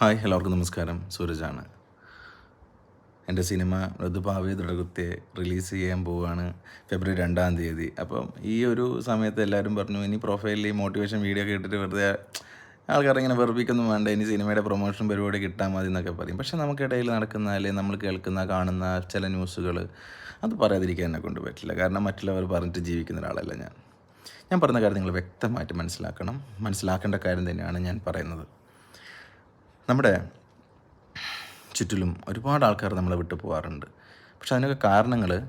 Hi എല്ലാവർക്കും നമസ്കാരം. സൂരജാണ്. എന്റെ സിനിമ മൃദുഭാവി ദൃഢകൃത്യെ റിലീസ് ചെയ്യാൻ പോവുകയാണ് ഫെബ്രുവരി രണ്ടാം തീയതി. അപ്പം ഈ ഒരു സമയത്ത് എല്ലാവരും പറഞ്ഞു ഇനി പ്രൊഫൈലിൽ ഈ മോട്ടിവേഷൻ വീഡിയോ കേട്ടിട്ട് വെറുതെ ആൾക്കാർ ഇങ്ങനെ വെറുപ്പിക്കൊന്നും വേണ്ട. ഇനി സിനിമയുടെ പ്രൊമോഷൻ പരിപാടി കിട്ടാൻ മതി എന്നൊക്കെ പറയും. പക്ഷേ നമുക്കിടയിൽ നടക്കുന്ന അല്ലെങ്കിൽ നമ്മൾ കേൾക്കുന്ന കാണുന്ന ചില ന്യൂസുകൾ അത് പറയാതിരിക്കാൻ എന്നെ കൊണ്ട് പറ്റില്ല. കാരണം മറ്റുള്ളവർ പറഞ്ഞിട്ട് ജീവിക്കുന്ന ഒരാളല്ല ഞാൻ. ഞാൻ പറഞ്ഞ കാര്യം നിങ്ങൾ വ്യക്തമായിട്ട് മനസ്സിലാക്കണം. മനസ്സിലാക്കേണ്ട കാര്യം തന്നെയാണ് ഞാൻ പറയുന്നത്. നമ്മുടെ ചുറ്റിലും ഒരുപാട് ആൾക്കാർ നമ്മളെ വിട്ടു പോകാറുണ്ട് പക്ഷെ അതിനൊക്കെ കാരണങ്ങൾ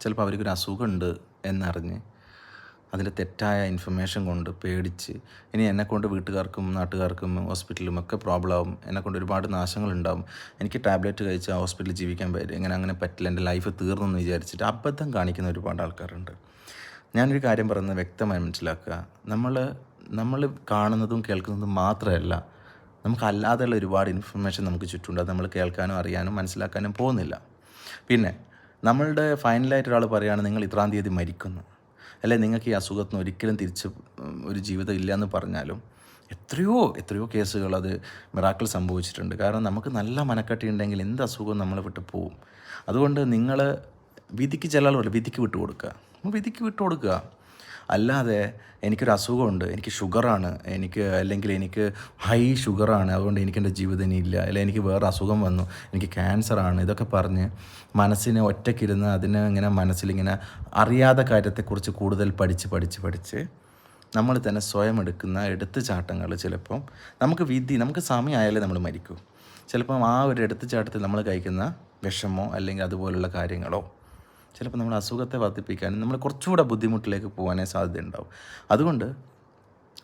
ചിലപ്പോൾ അവർക്കൊരു അസുഖമുണ്ട് എന്നറിഞ്ഞ് അതിന്റെ തെറ്റായ ഇൻഫർമേഷൻ കൊണ്ട് പേടിച്ച് ഇനി എന്നെക്കൊണ്ട് വീട്ടുകാർക്കും നാട്ടുകാർക്കും ഹോസ്പിറ്റലിലും ഒക്കെ പ്രോബ്ലം ആവും. എന്നെക്കൊണ്ട് ഒരുപാട് നാശങ്ങൾ നാശങ്ങളുണ്ടാവും. എനിക്ക് ടാബ്ലറ്റ് കഴിച്ച് ഹോസ്പിറ്റലിൽ ജീവിക്കാൻ പറ്റും എങ്ങനെ അങ്ങനെ പറ്റില്ല. എന്റെ ലൈഫ് തീർന്നെന്ന് വിചാരിച്ചിട്ട് അബദ്ധം കാണിക്കുന്ന ഒരുപാട് ആൾക്കാരുണ്ട്. ഞാനൊരു കാര്യം പറയുന്നത് വ്യക്തമായി മനസ്സിലാക്കുക. നമ്മൾ നമ്മൾ കാണുന്നതും കേൾക്കുന്നതും മാത്രമല്ല നമുക്ക് അല്ലാതെയുള്ള ഒരുപാട് ഇൻഫർമേഷൻ നമുക്ക് ചുറ്റുമുണ്ട്. അത് നമ്മൾ കേൾക്കാനും അറിയാനും മനസ്സിലാക്കാനും പോകുന്നില്ല. പിന്നെ നമ്മളുടെ ഫൈനലായിട്ട് ഒരാൾ പറയുകയാണ് നിങ്ങൾ ഇത്രാം തീയതി മരിക്കുന്നു. അല്ലെ? നിങ്ങൾക്ക് ഈ അസുഖത്തിന് ഒരിക്കലും തിരിച്ച് ഒരു ജീവിതം ഇല്ല എന്ന് പറഞ്ഞാലും എത്രയോ എത്രയോ കേസുകൾ അത് മിറാക്കിൾ സംഭവിച്ചിട്ടുണ്ട്. കാരണം നമുക്ക് നല്ല മനക്കട്ടി ഉണ്ടെങ്കിൽ എന്ത് അസുഖവും നമ്മളെ വിട്ട് പോവും. അതുകൊണ്ട് നിങ്ങൾ വിധിക്ക് ചില ആളുകൾ വിധിക്ക് വിട്ടു കൊടുക്കുക വിധിക്ക് വിട്ടു കൊടുക്കുക അല്ലാതെ എനിക്കൊരു അസുഖമുണ്ട്. എനിക്ക് ഷുഗറാണ്. എനിക്ക് അല്ലെങ്കിൽ എനിക്ക് ഹൈ ഷുഗറാണ്. അതുകൊണ്ട് എനിക്ക് എന്റെ ജീവിതം ഇല്ല. അല്ലെങ്കിൽ എനിക്ക് വേറെ അസുഖം വന്നു. എനിക്ക് ക്യാൻസറാണ്. ഇതൊക്കെ പറഞ്ഞ് മനസ്സിനെ ഒറ്റയ്ക്കിരുന്ന് അതിനെ ഇങ്ങനെ മനസ്സിലിങ്ങനെ അറിയാത്ത കാര്യത്തെക്കുറിച്ച് കൂടുതൽ പഠിച്ച് പഠിച്ച് പഠിച്ച് നമ്മൾ തന്നെ സ്വയം എടുക്കുന്ന എടുത്തുചാട്ടങ്ങൾ ചിലപ്പം നമുക്ക് വിധി നമുക്ക് സമയമായാലേ നമ്മൾ മരിക്കൂ. ചിലപ്പം ആ ഒരു എടുത്തുചാട്ടത്തിൽ നമ്മൾ കഴിക്കുന്ന വിഷമോ അല്ലെങ്കിൽ അതുപോലുള്ള കാര്യങ്ങളോ ചിലപ്പോൾ നമ്മൾ അസുഖത്തെ വർദ്ധിപ്പിക്കാനും നമ്മൾ കുറച്ചുകൂടെ ബുദ്ധിമുട്ടിലേക്ക് പോകാനേ സാധ്യതയുണ്ടാവും. അതുകൊണ്ട്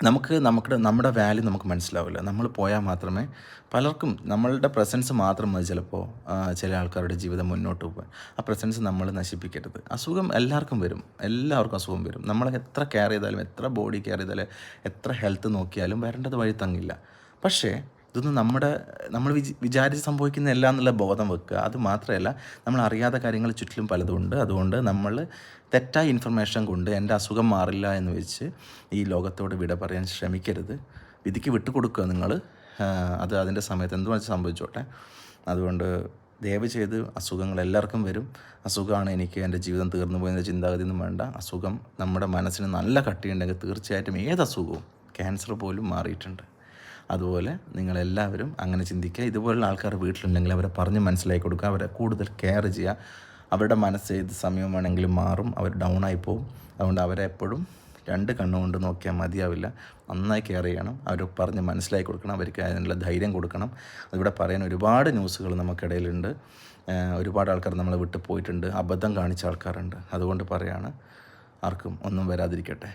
നമുക്ക് നമ്മുടെ നമ്മുടെ വാല്യൂ നമുക്ക് മനസ്സിലാവില്ല. നമ്മൾ പോയാൽ മാത്രമേ പലർക്കും നമ്മളുടെ പ്രസൻസ് മാത്രം മതി ചിലപ്പോൾ ചില ആൾക്കാരുടെ ജീവിതം മുന്നോട്ട് പോകാൻ. ആ പ്രസൻസ് നമ്മൾ നശിപ്പിക്കരുത്. അസുഖം എല്ലാവർക്കും വരും. എല്ലാവർക്കും അസുഖം വരും. നമ്മൾ എത്ര കെയർ ചെയ്താലും എത്ര ബോഡി കെയർ ചെയ്താലും എത്ര ഹെൽത്ത് നോക്കിയാലും വരേണ്ടത് വഴി തങ്ങില്ല. പക്ഷേ ഇതൊന്നും നമ്മുടെ നമ്മൾ വിച് വിചാരിച്ച് സംഭവിക്കുന്നതല്ല എന്നുള്ള ബോധം വെക്കുക. അത് മാത്രമല്ല നമ്മൾ അറിയാത്ത കാര്യങ്ങൾ ചുറ്റിലും പലതുണ്ട് അതുകൊണ്ട് നമ്മൾ തെറ്റായ ഇൻഫർമേഷൻ കൊണ്ട് എന്റെ അസുഖം മാറില്ല എന്ന് വെച്ച് ഈ ലോകത്തോട് വിട പറയാൻ ശ്രമിക്കരുത്. വിധിക്ക് വിട്ടുകൊടുക്കുക നിങ്ങൾ. അത് അതിന്റെ സമയത്ത് എന്ത് വെച്ചാൽ സംഭവിച്ചോട്ടെ. അതുകൊണ്ട് ദയവ് ചെയ്ത് അസുഖങ്ങൾ എല്ലാവർക്കും വരും. അസുഖമാണ് എനിക്ക് എന്റെ ജീവിതം തീർന്നു ചിന്താഗതി ഒന്നും വേണ്ട. അസുഖം നമ്മുടെ മനസ്സിന് നല്ല കട്ടിയുണ്ടെങ്കിൽ തീർച്ചയായിട്ടും ഏത് അസുഖവും ക്യാൻസർ പോലും മാറിയിട്ടുണ്ട്. അതുപോലെ നിങ്ങളെല്ലാവരും അങ്ങനെ ചിന്തിക്കുക. ഇതുപോലുള്ള ആൾക്കാർ വീട്ടിലുണ്ടെങ്കിൽ അവരെ പറഞ്ഞ് മനസ്സിലാക്കി കൊടുക്കുക. അവരെ കൂടുതൽ കെയർ ചെയ്യുക. അവരുടെ മനസ്സ് ഏത് സമയം വേണമെങ്കിലും മാറും. അവർ ഡൗൺ ആയി പോകും അതുകൊണ്ട് അവരെ എപ്പോഴും രണ്ട് കണ്ണുകൊണ്ട് നോക്കിയാൽ മതിയാവില്ല. നന്നായി കെയർ ചെയ്യണം. അവർ പറഞ്ഞ് മനസ്സിലാക്കി കൊടുക്കണം. അവർക്ക് അതിനുള്ള ധൈര്യം കൊടുക്കണം. അതിവിടെ പറയാൻ ഒരുപാട് ന്യൂസുകൾ നമുക്കിടയിലുണ്ട്. ഒരുപാട് ആൾക്കാർ നമ്മളെ വിട്ടു പോയിട്ടുണ്ട്. അബദ്ധം കാണിച്ച ആൾക്കാരുണ്ട്. അതുകൊണ്ട് പറയാണ് ആർക്കും ഒന്നും വരാതിരിക്കട്ടെ.